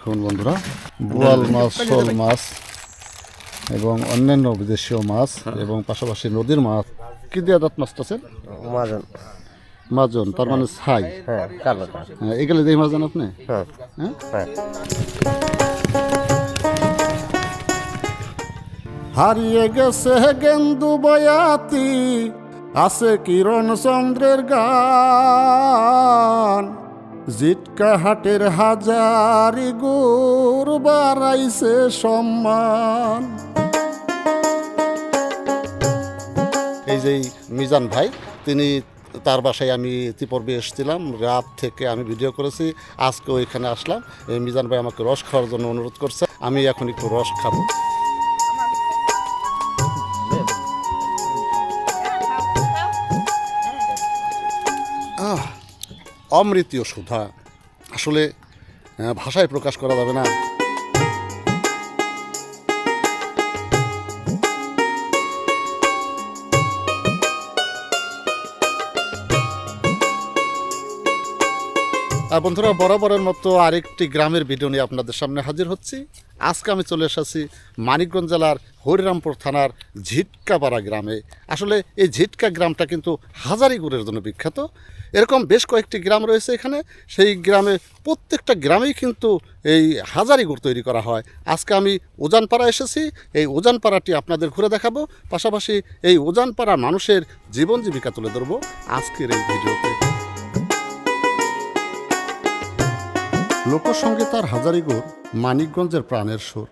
মাছ দেখুন বন্ধুরা বোয়াল মাছ শোল মাছ এবং অন্যান্য বিদেশীয় মাছ এবং পাশাপাশি নদীর মাছ। কি দিয়ে দাঁত মাছটা আছে? মাজন। মাজন তার মানে ছাই। হ্যাঁ কালোটা হ্যাঁ, এগুলো দিয়ে মাছ জান আপনি? হ্যাঁ। হ্যাঁ? হ্যাঁ। হারিয়ে গেছে গেন্দু বয়াতি আছে কিরণ চন্দ্রের গান। জিটকা হাটের হাজারি গুর বাড়াইছে সম্মান। এই যে মিজান ভাই, তিনি তার বাসায় আমি ইতিপূর্বে এসেছিলাম, রাত থেকে আমি ভিডিও করেছি আজকে ওইখানে আসলাম। এই মিজান ভাই আমাকে রস খাওয়ার জন্য অনুরোধ করছে, আমি এখন একটু রস খাব। অমৃতীয় সুধা। আসলে ভাষায় প্রকাশ করা যাবে না। বন্ধুরা, বরাবরের মতো আরেকটি গ্রামের ভিডিও নিয়ে আপনাদের সামনে হাজির হচ্ছি। আজকে আমি চলে এসেছি মানিকগঞ্জ জেলার হরিরামপুর থানার ঝিটকাপাড়া গ্রামে। আসলে এই ঝিটকা গ্রামটা কিন্তু হাজারি গুড়ের জন্য বিখ্যাত। এরকম বেশ কয়েকটি গ্রাম রয়েছে এখানে। সেই গ্রামে প্রত্যেকটা গ্রামেই কিন্তু এই হাজারি গুড় তৈরি করা হয়। আজকে আমি উজানপাড়া এসেছি। এই উজানপাড়াটি আপনাদের ঘুরে দেখাবো। পাশাপাশি এই উজানপাড়া মানুষের জীবন জীবিকা তুলে ধরবো আজকের এই ভিডিওতে। লোকসঙ্গীত আর হাজারিগুড় মানিকগঞ্জের প্রাণের সুর।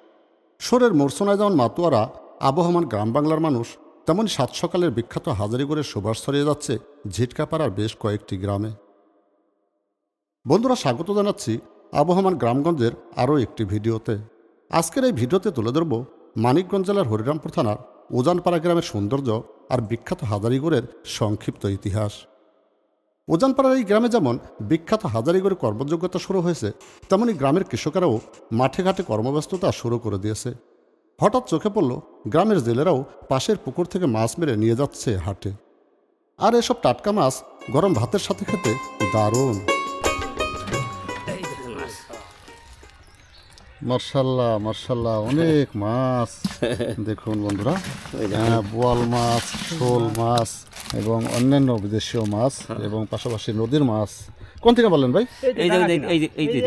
সুরের মূর্ছনায় যেমন মাতুয়ারা আবহমান গ্রাম বাংলার মানুষ, তেমন সাত সকালের বিখ্যাত হাজারিগুড়ের সুবাস ছড়িয়ে যাচ্ছে ঝিটকাপাড়ার বেশ কয়েকটি গ্রামে। বন্ধুরা, স্বাগত জানাচ্ছি আবহমান গ্রামগঞ্জের আরও একটি ভিডিওতে। আজকের এই ভিডিওতে তুলে ধরব মানিকগঞ্জ জেলার হরিরামপুর থানার উজানপাড়া গ্রামের সৌন্দর্য আর বিখ্যাত হাজারিগুড়ের সংক্ষিপ্ত ইতিহাস। উজানপাড়ার এই গ্রামে যেমন বিখ্যাত হাজারিগড়ে কর্মযোগ্যতা শুরু হয়েছে, তেমনি গ্রামের কৃষকেরাও মাঠে ঘাটে কর্মব্যস্ততা শুরু করে দিয়েছে। হঠাৎ চোখে পড়ল, গ্রামের জেলেরাও পাশের পুকুর থেকে মাছ মেরে নিয়ে যাচ্ছে হাটে। আর এসব টাটকা মাছ গরম ভাতের সাথে খেতে দারুণ। মার্শাল্লাহ মার্শাল্লাহ অনেক মাছ। দেখুন বন্ধুরা হ্যাঁ, বোয়াল মাছ শোল মাছ এবং অন্যান্য বিদেশীয় মাছ এবং পাশাপাশি নদীর মাছ। কোন থেকে বললেন ভাই? এই যে এই যে এই যে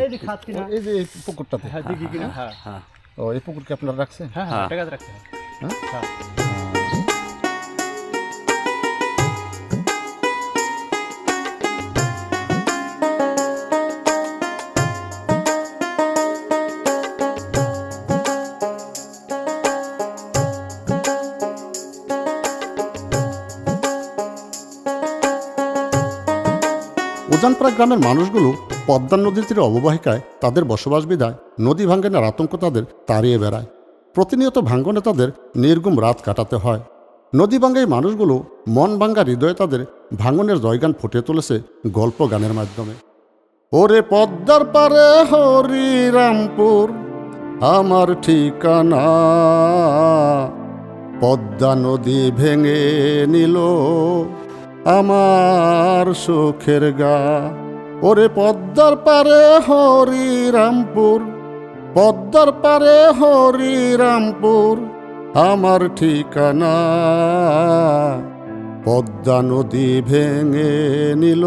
এই যে এই পুকুরটাতে। হ্যাঁ ও এই পুকুরকে আপনারা রাখছেন? হ্যাঁ? হ্যাঁ? উজানপাড়া গ্রামের মানুষগুলো পদ্মা নদীর তীরে অববাহিকায় তাদের বসবাস বিদায় নদী ভাঙ্গনের আতঙ্ক তাদের তাড়িয়ে বেড়ায়। প্রতিনিয়ত ভাঙ্গনে তাদের নির্গুম রাত কাটাতে হয়। নদী ভাঙ্গাই মানুষগুলো মন ভাঙ্গা হৃদয়ে তাদের ভাঙ্গনের জয়গান ফুটিয়ে তুলেছে গল্প গানের মাধ্যমে। ওরে পদ্মার পারে হরিরামপুর, আমার ঠিকানা। পদ্মা নদী ভেঙে নিল আমার সুখের গা। ওরে পদ্মার পারে হরিরামপুর, পদ্মার পারে হরিরামপুর, আমার ঠিকানা। পদ্মা নদী ভেঙে নিল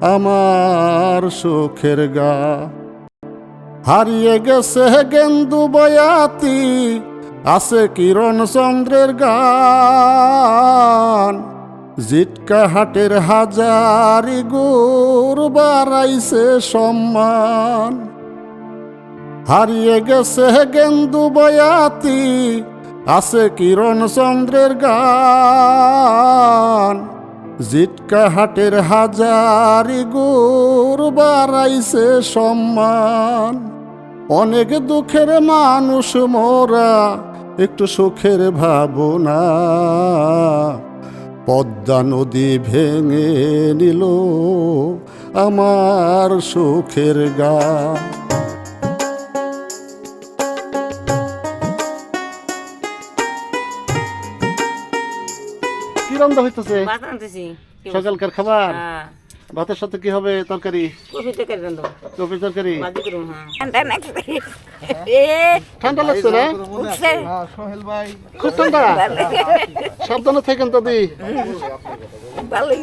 আমার সুখের গা। হারিয়ে গেছে গেন্দু বয়াতি, আছে কিরণ চন্দ্রের গান। জিটকা হাটের হাজারি গুর বাড়াইছে সম্মান। হারিয়ে গেছে গেন্দু বয়াতি, আছে কিরণ চন্দ্রের গান। জিটকা হাটের হাজারি গুর বাড়াইছে সম্মান। অনেক দুঃখের মানুষ মোরা, একটু সুখের ভাবনা। পদ্মা নদী ভেঙে নিল আমার সুখের গা। কি রান্না হইতেছে? সকালকার খাবার? হ্যাঁ। ভাতের সাথে কি হবে তরকারি? কপি তরকারি রান্ধব কপি তরকারি? ভাজি করুম হ্যাঁ। ঠান্ডা নাকছে এ ঠান্ডা লাগছে না? উঠছে খুব ঠান্ডা। সাবধানে থাকেন দাদি। ভালোই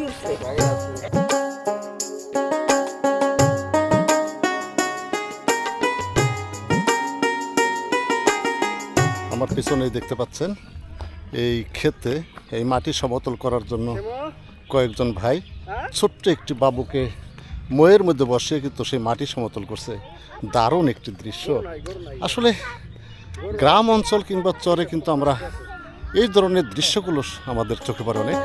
আমার পিছনেই দেখতে পাচ্ছেন এই ক্ষেতে এই মাটি সমতল করার জন্য কয়েকজন ভাই ছোট্ট একটি বাবুকে ময়ের মধ্যে বসিয়ে কিন্তু সেই মাটি সমতল করছে। দারুণ একটি দৃশ্য। আসলে গ্রাম অঞ্চল কিংবা চরে কিন্তু আমরা এই ধরনের দৃশ্যগুলো আমাদের চোখে পড়ে অনেক।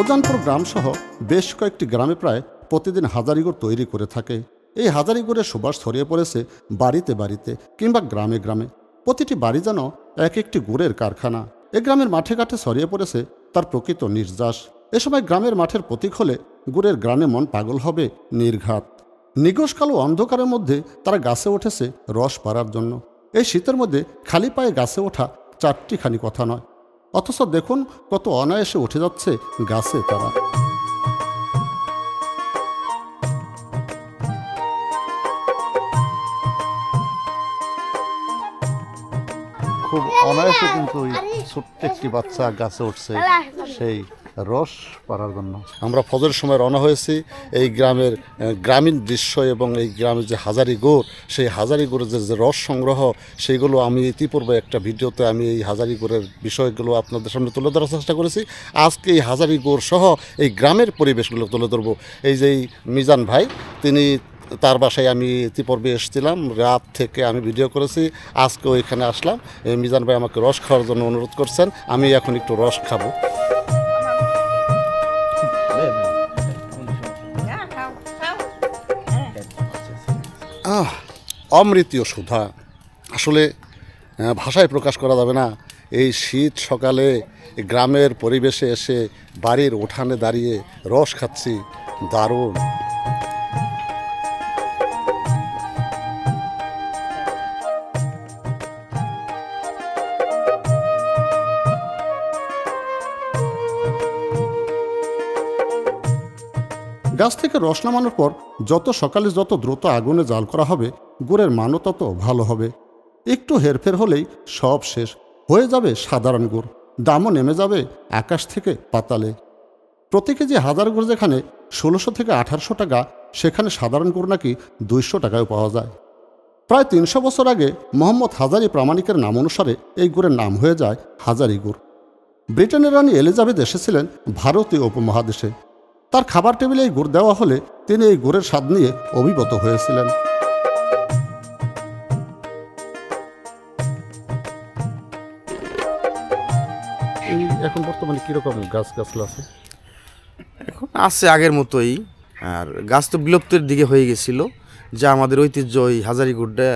উজানপুর গ্রামসহ বেশ কয়েকটি গ্রামে প্রায় প্রতিদিন হাজারিগড় তৈরি করে থাকে। এই হাজারিগড়ের সুবাস ছড়িয়ে পড়েছে বাড়িতে বাড়িতে কিংবা গ্রামে গ্রামে। প্রতিটি বাড়ি যেন এক একটি গুড়ের কারখানা। এ গ্রামের মাঠে ঘাটে ছড়িয়ে পড়েছে তার প্রকৃত নির্যাস। এ সময় গ্রামের মাঠের প্রতীক হলে গুড়ের গ্রামে মন পাগল হবে নির্ঘাত। নিগোষ কালো অন্ধকারের মধ্যে তারা গাছে উঠেছে রস পাড়ার জন্য। এই শীতের মধ্যে খালি পায়ে গাছে ওঠা চারটিখানি কথা নয়। অথচ দেখুন কত অনায়াসে উঠে যাচ্ছে গাছে তারা। অনায়াসে কিন্তু ওই ছোট্ট একটি বাচ্চা গাছে উঠছে সেই রস পাড়ার জন্য। আমরা ফজর সময় রওনা হয়েছি। এই গ্রামের গ্রামীণ দৃশ্য এবং এই গ্রামের যে হাজারি গোড় সেই হাজারি গোড়ের যে যে রস সংগ্রহ সেইগুলো আমি ইতিপূর্বে একটা ভিডিওতে আমি এই হাজারি গোড়ের বিষয়গুলো আপনাদের সামনে তুলে ধরার চেষ্টা করেছি। আজকে এই হাজারি গোড় সহ এই গ্রামের পরিবেশগুলো তুলে ধরবো। এই যে মিজান ভাই তিনি তার বাসায় আমি ইতিপূর্বে এসেছিলাম, রাত থেকে আমি ভিডিও করেছি, আজকে ওইখানে আসলাম। মিজান ভাই আমাকে রস খাওয়ার জন্য অনুরোধ করছেন, আমি এখন একটু রস খাব। আহ, অমৃতীয় সুধা। আসলে ভাষায় প্রকাশ করা যাবে না। এই শীত সকালে গ্রামের পরিবেশে এসে বাড়ির উঠানে দাঁড়িয়ে রস খাচ্ছি, দারুণ। গাছ থেকে রস নামানোর পর যত সকালে যত দ্রুত আগুনে জাল করা হবে, গুড়ের মানও তত ভালো হবে। একটু হেরফের হলেই সব শেষ। হয়ে যাবে সাধারণ গুড়। দামও নেমে যাবে আকাশ থেকে পাতালে। প্রতি কেজি হাজার গুড় যেখানে ষোলোশো থেকে আঠারোশো টাকা, সেখানে সাধারণ গুড় নাকি দুইশো টাকায় পাওয়া যায়। প্রায় তিনশো বছর আগে মোহাম্মদ হাজারি প্রামাণিকের নাম অনুসারে এই গুড়ের নাম হয়ে যায় হাজারি গুড়। ব্রিটেনের রানী এলিজাবেথ এসেছিলেন ভারতীয় উপমহাদেশে। তার খাবার টেবিলে এই গুড় দেওয়া হলে তিনি এই গুড়ের স্বাদ নিয়ে অভিভূত হয়েছিলেন। এই এখন বর্তমানে কীরকম গাছ গাছলা আছে? এখন আছে আগের মতোই আর গাছ তো বিলুপ্তির দিকে হয়ে গেছিল যা আমাদের ঐতিহ্য ওই হাজারি হাজারিগুড়টা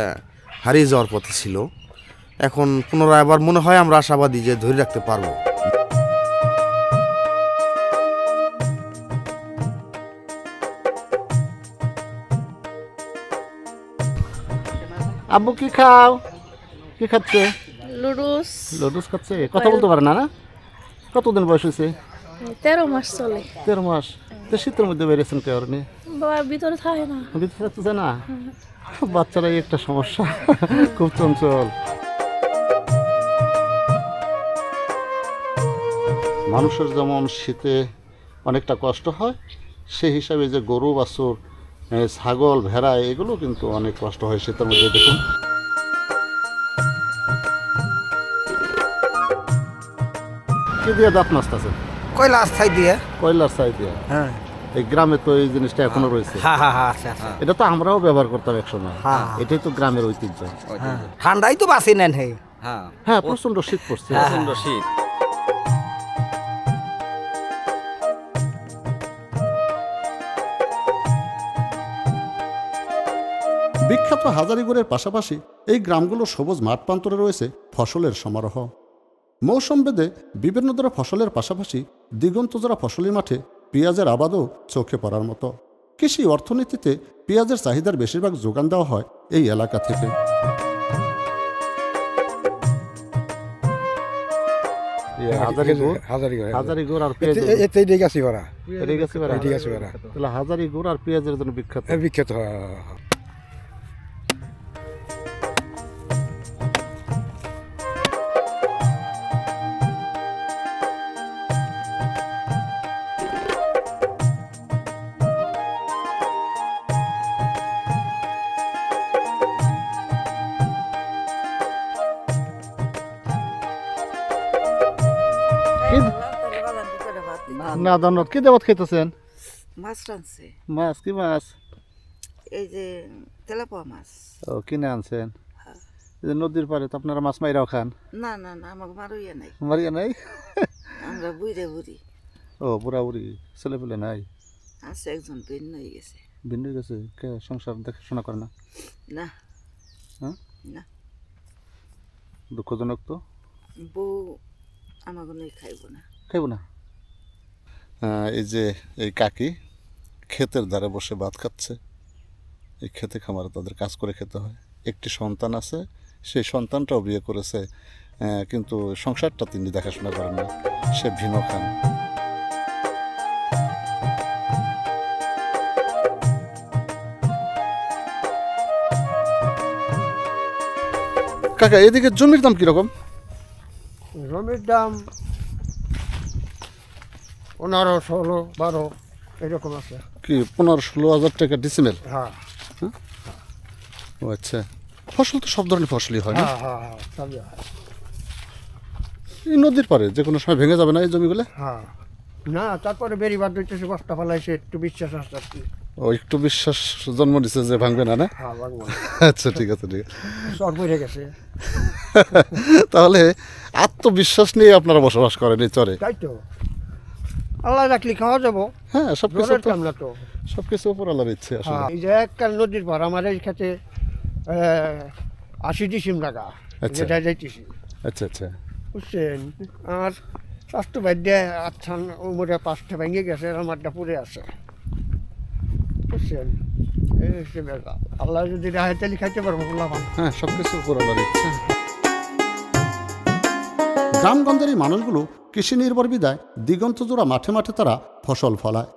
হারিয়ে যাওয়ার পথে ছিল। এখন পুনরায় আবার মনে হয় আমরা আশাবাদী যে ধরে রাখতে পারব। আব্বু কি খাও? কি খাচ্ছে? লুডুস। লুডুস খাচ্ছে? কথা বলতে পারে না না? কতদিন বয়স হয়েছে? তেরো মাস চলে। তেরো মাস। তো শীতের মধ্যে বেরিয়েছেন কে বাবা ভিতরে থাকে না। ভিতরে থাকতেছে না? বাচ্চারাই একটা সমস্যা। খুব চঞ্চল। মানুষের যেমন শীতে অনেকটা কষ্ট হয় সেই হিসাবে যে গরু বাছুর ছাগল ভেড়া এগুলো কিন্তু অনেক কষ্ট হয় শীতের মধ্যে দেখুন। কি দিয়ে দাঁত নাচতেছে কয়লা আস্থায় দিয়ে। কয়লার ছাই দিয়ে? হ্যাঁ। এই গ্রামে তো এই জিনিসটা এখনও রয়েছে। হ্যাঁ হ্যাঁ হ্যাঁ আচ্ছা আচ্ছা। এটা তো আমরাও ব্যবহার করতাম একসময়। হ্যাঁ। এটাই তো গ্রামের ঐতিহ্য। হ্যাঁ। ঠান্ডাই তো বাঁচি নেন হ্যাঁ। হ্যাঁ প্রচণ্ড শীত পড়ছে। প্রচণ্ড শীত। বিখ্যাত হাজারিগড়ের পাশাপাশি এই গ্রামগুলো সবুজ মাঠ প্রান্তরে রয়েছে ফসলের সমারোহ। মৌসুম বেদে বিভিন্ন ধরনের ফসলের পাশাপাশি দিগন্তজোড়া ফসলি মাঠে পেঁয়াজের আবাদও চোখে পড়ার মতো। কৃষি অর্থনীতিতে পেঁয়াজের চাহিদার বেশিরভাগ যোগান দেওয়া হয় এই এলাকা থেকে। হাজারি গুড় হাজারি করে হাজারি গুড় আর পেঁয়াজ এতে এটাই গাছি হয়, হয়, হয়। ধন্যবাদ কি দেবত খেতেছেন মাছ রাঁধছে। মাছ কি মাছ? এই যে তেলাপোয়া মাছ। ও কিনে আনছেন? এই যে নদীর পারে তো আপনারা মাছ মাইরাও খান? না না না আমাকে মারুইয়া নাই। মারিয়া নাই? আমরা বুড়ে বুড়ি। ও বুড়া বুড়ি ছেলে পেলে নাই? আছে একজন ভিন্ন হয়ে গেছে। ভিন্ন হয়ে গেছে? কে সংসার দেখাশোনা করে না? না। হ্যাঁ? না। দুঃখজনক তো? বউ আমাকে খাইব না। খাইব না? এই যে এই কাকি ক্ষেতের ধারে বসে ভাত খাচ্ছে। এই খেতে খামারে তাদের কাজ করে খেতে হয়। একটি সন্তান আছে, সেই সন্তানটাও বিয়ে করেছে কিন্তু সংসারটা তিনি দেখাশোনা করেন না। সে ভিন্ন খান। কাকা, এদিকে জমির দাম কীরকম? জমির দাম পনেরো ষোলো বারো এরকম আছে। কি পনেরো ষোলো হাজার টাকা ডিসিমেল হ্যাঁ। ও আচ্ছা। ফসল তো সব ধরনের ফসলই হয় না? হ্যাঁ হ্যাঁ হ্যাঁ সবই হয়। এই নদীর পারে যে কোনো সময় ভেঙে যাবে না এই জমিগুলো? হ্যাঁ। না তারপরে বেরিবার দিতেছে বস্তা ফেলাইছে একটু বিশ্বাস আসতে আর ও একটু বিশ্বাস জন্ম দিচ্ছে যে ভাঙবে না না? হ্যাঁ আচ্ছা ঠিক আছে ঠিক আছে। সর পড়ে গেছে। তাহলে আত্মবিশ্বাস নিয়ে আপনারা বসবাস করেন এই চরে। তাই তো। আল্লাহ রাখলি খাওয়া যাব। হ্যাঁ সব কিছু জোরের তো। সব কিছু উপর আল্লাহর ইচ্ছে আসলে। হ্যাঁ এই যে এককাল নদীর পর আমার এই খেতে আশি ডিসিম টাকা আচ্ছা। যেটা যাইতেছি। আচ্ছা আচ্ছা। বুঝছেন? আমার স্বাস্থ্য বাদ্যে আচ্ছা উমরে পাঁচটা ভেঙে গেছে আর আমারটা পড়ে আছে। বুঝছেন? আল্লাহ যদি রাহে তেলি খাইতে পারব হ্যাঁ সব কিছু উপর আল্লাহর ইচ্ছে। গ্রামগঞ্জের এই মানুষগুলো কৃষি নির্ভর বিদায় দিগন্ত জোড়া মাঠে মাঠে তারা ফসল ফলায়।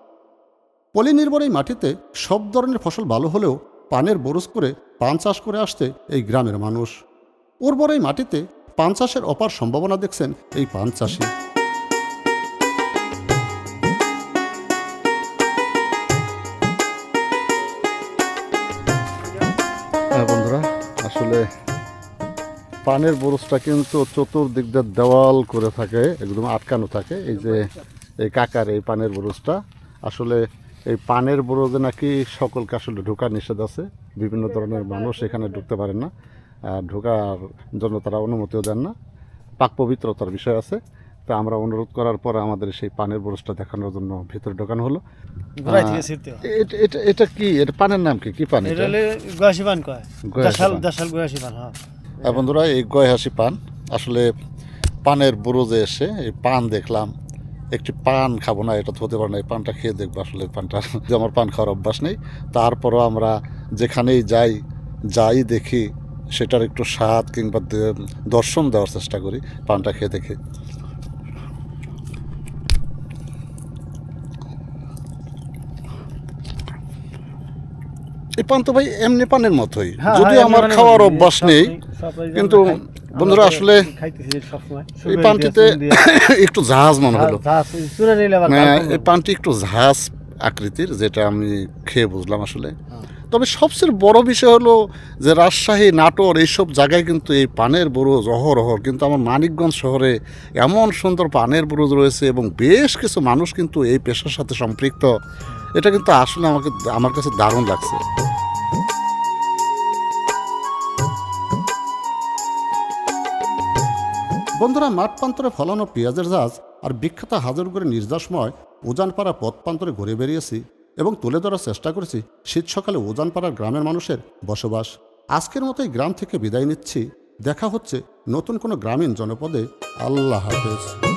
পলি নির্ভর এই মাটিতে সব ধরনের ফসল ভালো হলেও পানের বরজ করে পান চাষ করে আসতে এই গ্রামের মানুষ। উর্বর এই মাটিতে পান চাষের অপার সম্ভাবনা দেখছেন এই পান চাষি। হ্যাঁ বন্ধুরা, আসলে পানের বরজটা কিন্তু চতুর্দিক দেওয়াল করে থাকে একদম আটকানো থাকে। এই যে এই কাকার এই পানের বরজটা আসলে এই পানের বরজে নাকি সকলকে আসলে ঢোকার নিষেধ আছে। বিভিন্ন ধরনের মানুষ এখানে ঢুকতে পারেন না আর ঢোকার জন্য তারা অনুমতিও দেন না। পাক পবিত্রতার বিষয় আছে। তা আমরা অনুরোধ করার পর আমাদের সেই পানের বরজটা দেখানোর জন্য ভিতরে ঢোকানো হলো। এটা কি? এটা পানের নাম কি? কি পান এটা পান কয় দেশাল পান। দেশাল গয়াসি পান হ্যাঁ। বন্ধুরা, এই গয়হাসি পান। আসলে পানের বুরোজে এসে, এই পান দেখলাম, একটি পান খাব না, এটা তো হতে পারে না, এই পানটা খেয়ে দেখব আসলে পানটা। যে আমার পান খাওয়ার অভ্যাস নেই। তারপরও আমরা যেখানেই যাই যাই দেখি, সেটার একটু স্বাদ কিংবা দর্শন দেওয়ার চেষ্টা করি, পানটা খেয়ে দেখি। এই পান তো ভাই এমনি পানের মতোই। হ্যাঁ, যদিও আমার খাওয়ার মানে অভ্যাস নেই কিন্তু বন্ধুরা আসলে এই পানটিতে। একটু জাহাজ মনে হলো। ঝাল এই পানটি একটু ঝাঁজ আকৃতির যেটা আমি খেয়ে বুঝলাম আসলে। হ্যাঁ। তবে সবচেয়ে বড় বিষয় হলো যে রাজশাহী নাটোর এইসব জায়গায় কিন্তু এই পানের বুরুজ অহরহ কিন্তু আমার মানিকগঞ্জ শহরে এমন সুন্দর পানের বুরুজ রয়েছে এবং বেশ কিছু মানুষ কিন্তু এই পেশার সাথে সম্পৃক্ত। এটা কিন্তু আসলে আমাকে আমার কাছে দারুণ লাগছে। বন্ধুরা, মাঠ প্রান্তরে ফলানো পেঁয়াজের জাজ আর বিখ্যাত হাজারগুড়ি নির্যাসময় উজানপাড়া পথ প্রান্তরে ঘুরে বেরিয়েছি এবং তুলে ধরার চেষ্টা করেছি শীত সকালে উজানপাড়ার গ্রামের মানুষের বসবাস। আজকের মতো এই গ্রাম থেকে বিদায় নিচ্ছি। দেখা হচ্ছে নতুন কোনো গ্রামীণ জনপদে। আল্লাহ হাফেজ।